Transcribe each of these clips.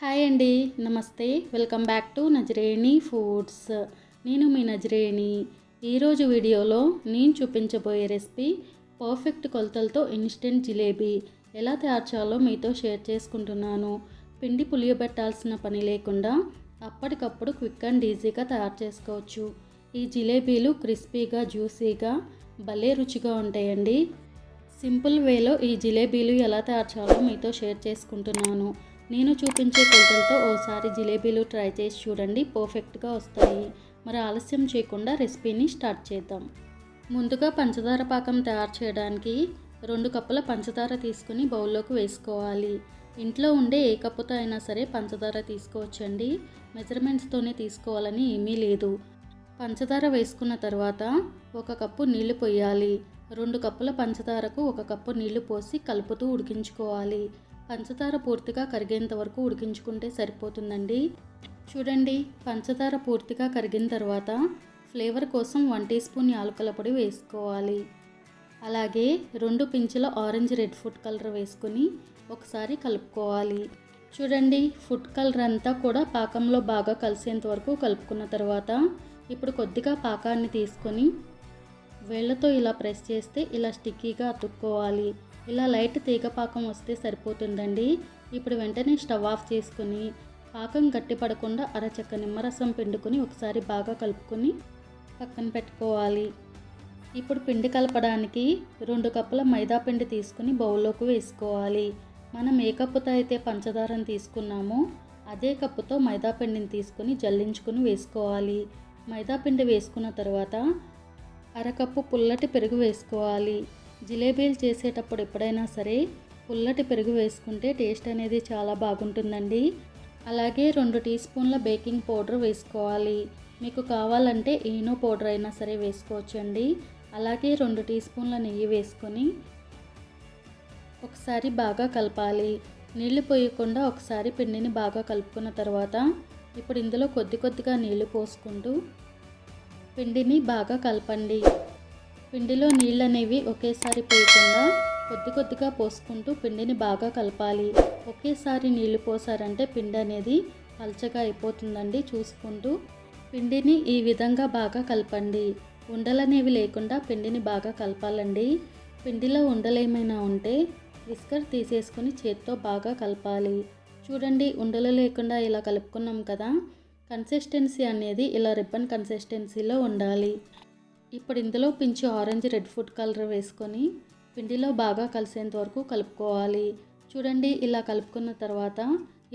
Hi అండి నమస్తే. Welcome back to Nazareni foods. నేను మీ నజరేణి. ఈరోజు వీడియోలో నేను చూపించబోయే రెసిపీ పర్ఫెక్ట్ కొలతలతో ఇన్స్టెంట్ జిలేబీ. ఎలా తయారు చేయాలో మీతో షేర్ చేసుకుంటున్నాను. పిండి పులియబెట్టాల్సిన పని లేకుండా అప్పటికప్పుడు క్విక్ అండ్ ఈజీగా తయారు చేసుకోవచ్చు. ఈ జిలేబీలు క్రిస్పీగా జ్యూసీగా భలే రుచిగా ఉంటాయండి. సింపుల్ వేలో ఈ జిలేబీలు ఎలా తయారు చేయాలో మీతో షేర్ చేసుకుంటున్నాను. నేను చూపించే కొలతలతో ఓసారి జిలేబీలు ట్రై చేసి చూడండి పర్ఫెక్ట్గా వస్తాయి. మరి ఆలస్యం చేయకుండా రెసిపీని స్టార్ట్ చేద్దాం. ముందుగా పంచదార పాకం తయారు చేయడానికి రెండు కప్పుల పంచదార తీసుకుని బౌల్లోకి వేసుకోవాలి. ఇంట్లో ఉండే ఏ కప్పుతో అయినా సరే పంచదార తీసుకోవచ్చండి. మెజర్మెంట్స్తోనే తీసుకోవాలని ఏమీ లేదు. పంచదార వేసుకున్న తర్వాత ఒక కప్పు నీళ్ళు పోయాలి. రెండు కప్పుల పంచదారకు ఒక కప్పు నీళ్ళు పోసి కలుపుతూ ఉడికించుకోవాలి. పంచదార పూర్తిగా కరిగేంత వరకు ఉడికించుకుంటే సరిపోతుందండి. చూడండి పంచదార పూర్తిగా కరిగిన తర్వాత ఫ్లేవర్ కోసం వన్ టీ స్పూన్ యాలకుల పొడి వేసుకోవాలి. అలాగే రెండు పించుల ఆరెంజ్ రెడ్ ఫుడ్ కలర్ వేసుకొని ఒకసారి కలుపుకోవాలి. చూడండి ఫుడ్ కలర్ అంతా కూడా పాకంలో బాగా కలిసేంత వరకు కలుపుకున్న తర్వాత ఇప్పుడు కొద్దిగా పాకాన్ని తీసుకొని వేళ్ళతో ఇలా ప్రెస్ చేస్తే ఇలా స్టిక్కీగా అతుక్కోవాలి. ఇలా లైట్ తీగ పాకం వస్తే సరిపోతుందండి. ఇప్పుడు వెంటనే స్టవ్ ఆఫ్ చేసుకుని పాకం గట్టి పడకుండా అరచక్క నిమ్మరసం పిండుకొని ఒకసారి బాగా కలుపుకొని పక్కన పెట్టుకోవాలి. ఇప్పుడు పిండి కలపడానికి రెండు కప్పుల మైదా పిండి తీసుకుని బౌల్లోకి వేసుకోవాలి. మనం ఏ కప్పుతో అయితే పంచదారను తీసుకున్నామో అదే కప్పుతో మైదా పిండిని తీసుకుని జల్లించుకుని వేసుకోవాలి. మైదా పిండి వేసుకున్న తర్వాత అరకప్పు పుల్లటి పెరుగు వేసుకోవాలి. జిలేబీలు చేసేటప్పుడు ఎప్పుడైనా సరే పుల్లటి పెరుగు వేసుకుంటే టేస్ట్ అనేది చాలా బాగుంటుందండి. అలాగే రెండు టీ స్పూన్ల బేకింగ్ పౌడర్ వేసుకోవాలి. మీకు కావాలంటే ఈనో పౌడర్ అయినా సరే వేసుకోవచ్చండి. అలాగే రెండు టీ స్పూన్ల నెయ్యి వేసుకొని ఒకసారి బాగా కలపాలి. నీళ్ళు పోయకుండా ఒకసారి పిండిని బాగా కలుపుకున్న తర్వాత ఇప్పుడు ఇందులో కొద్ది కొద్దిగా నీళ్ళు పోసుకుంటూ పిండిని బాగా కలపండి. పిండిలో నీళ్ళు అనేవి ఒకేసారి పోయకుండా కొద్ది కొద్దిగా పోసుకుంటూ పిండిని బాగా కలపాలి. ఒకేసారి నీళ్ళు పోసారంటే పిండి అనేది పల్చగా అయిపోతుందండి చూసుకుంటూ. పిండిని ఈ విధంగా బాగా కలపండి. ఉండలనేవి లేకుండా పిండిని బాగా కలపాలండి. పిండిలో ఉండలేమైనా ఉంటే విస్కర్ తీసేసుకొని చేత్తో బాగా కలపాలి. చూడండి ఉండలు లేకుండా ఇలా కలుపుకున్నాం కదా. కన్సిస్టెన్సీ అనేది ఇలా రిబ్బన్ కన్సిస్టెన్సీలో ఉండాలి. ఇప్పుడు ఇందులో పించి ఆరెంజ్ రెడ్ ఫుడ్ కలర్ వేసుకొని పిండిలో బాగా కలిసేంత వరకు కలుపుకోవాలి. చూడండి ఇలా కలుపుకున్న తర్వాత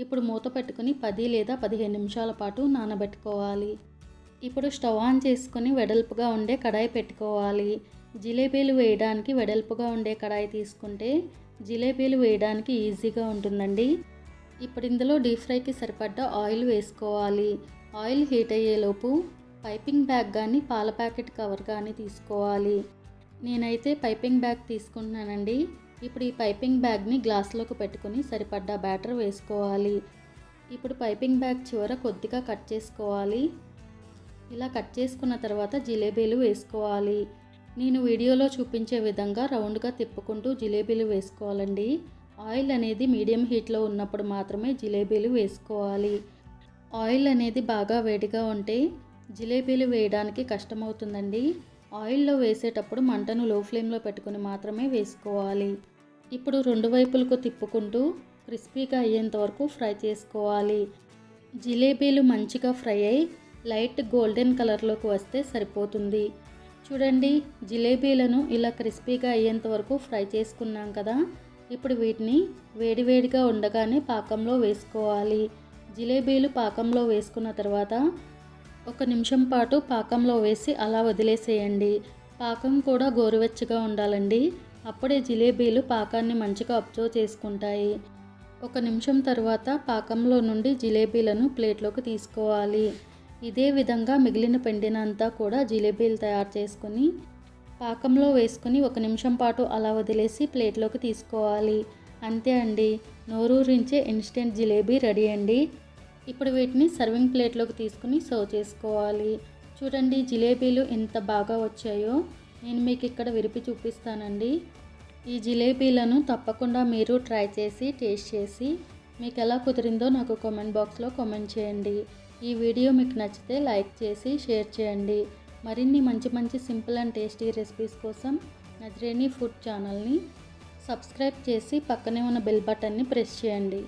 ఇప్పుడు మూత పెట్టుకుని పది లేదా పదిహేను నిమిషాల పాటు నానబెట్టుకోవాలి. ఇప్పుడు స్టవ్ ఆన్ చేసుకొని వెడల్పుగా ఉండే కడాయి పెట్టుకోవాలి. జిలేబీలు వేయడానికి వెడల్పుగా ఉండే కడాయి తీసుకుంటే జిలేబీలు వేయడానికి ఈజీగా ఉంటుందండి. ఇప్పుడు ఇందులో డీప్ ఫ్రైకి సరిపడ్డ ఆయిల్ వేసుకోవాలి. ఆయిల్ హీట్ అయ్యేలోపు పైపింగ్ బ్యాగ్ కానీ పాల ప్యాకెట్ కవర్ కానీ తీసుకోవాలి. నేనైతే పైపింగ్ బ్యాగ్ తీసుకుంటున్నానండి. ఇప్పుడు ఈ పైపింగ్ బ్యాగ్ని గ్లాస్లోకి పెట్టుకొని సరిపడ్డ బ్యాటర్ వేసుకోవాలి. ఇప్పుడు పైపింగ్ బ్యాగ్ చివర కొద్దిగా కట్ చేసుకోవాలి. ఇలా కట్ చేసుకున్న తర్వాత జిలేబీలు వేసుకోవాలి. నేను వీడియోలో చూపించే విధంగా రౌండ్గా తిప్పుకుంటూ జిలేబీలు వేసుకోవాలండి. ఆయిల్ అనేది మీడియం హీట్లో ఉన్నప్పుడు మాత్రమే జిలేబీలు వేసుకోవాలి. ఆయిల్ అనేది బాగా వేడిగా ఉంటే జిలేబీలు వేయడానికి కష్టమవుతుందండి. ఆయిల్లో వేసేటప్పుడు మంటను లో ఫ్లేమ్లో పెట్టుకుని మాత్రమే వేసుకోవాలి. ఇప్పుడు రెండు వైపులకు తిప్పుకుంటూ క్రిస్పీగా అయ్యేంత వరకు ఫ్రై చేసుకోవాలి. జిలేబీలు మంచిగా ఫ్రై అయి లైట్ గోల్డెన్ కలర్లోకి వస్తే సరిపోతుంది. చూడండి జిలేబీలను ఇలా క్రిస్పీగా అయ్యేంత వరకు ఫ్రై చేసుకున్నాం కదా. ఇప్పుడు వీటిని వేడివేడిగా ఉండగానే పాకంలో వేసుకోవాలి. జిలేబీలు పాకంలో వేసుకున్న తర్వాత ఒక నిమిషం పాటు పాకంలో వేసి అలా వదిలేసేయండి. పాకం కూడా గోరువెచ్చగా ఉండాలండి. అప్పుడే జిలేబీలు పాకాన్ని మంచిగా అబ్జర్వ్ చేసుకుంటాయి. ఒక నిమిషం తర్వాత పాకంలో నుండి జిలేబీలను ప్లేట్లోకి తీసుకోవాలి. ఇదే విధంగా మిగిలిన పిండినంతా కూడా జిలేబీలు తయారు చేసుకొని పాకంలో వేసుకుని ఒక నిమిషం పాటు అలా వదిలేసి ప్లేట్లోకి తీసుకోవాలి. అంతే అండి. నోరూరించే ఇన్స్టెంట్ జిలేబీ రెడీ అండి. ఇప్పుడు వీటిని సర్వింగ్ ప్లేట్లోకి తీసుకుని సర్వ్ చేసుకోవాలి. చూడండి జిలేబీలు ఎంత బాగా వచ్చాయో. నేను మీకు ఇక్కడ విరిపి చూపిస్తానండి. ఈ జిలేబీలను తప్పకుండా మీరు ట్రై చేసి టేస్ట్ చేసి మీకు ఎలా కుదిరిందో నాకు కామెంట్ బాక్స్లో కామెంట్ చేయండి. ఈ వీడియో మీకు నచ్చితే లైక్ చేసి షేర్ చేయండి. మరిన్ని మంచి మంచి సింపుల్ అండ్ టేస్టీ రెసిపీస్ కోసం నజరేని ఫుడ్ ఛానల్ని సబ్స్క్రైబ్ చేసి పక్కనే ఉన్న బెల్ బటన్ని ప్రెస్ చేయండి.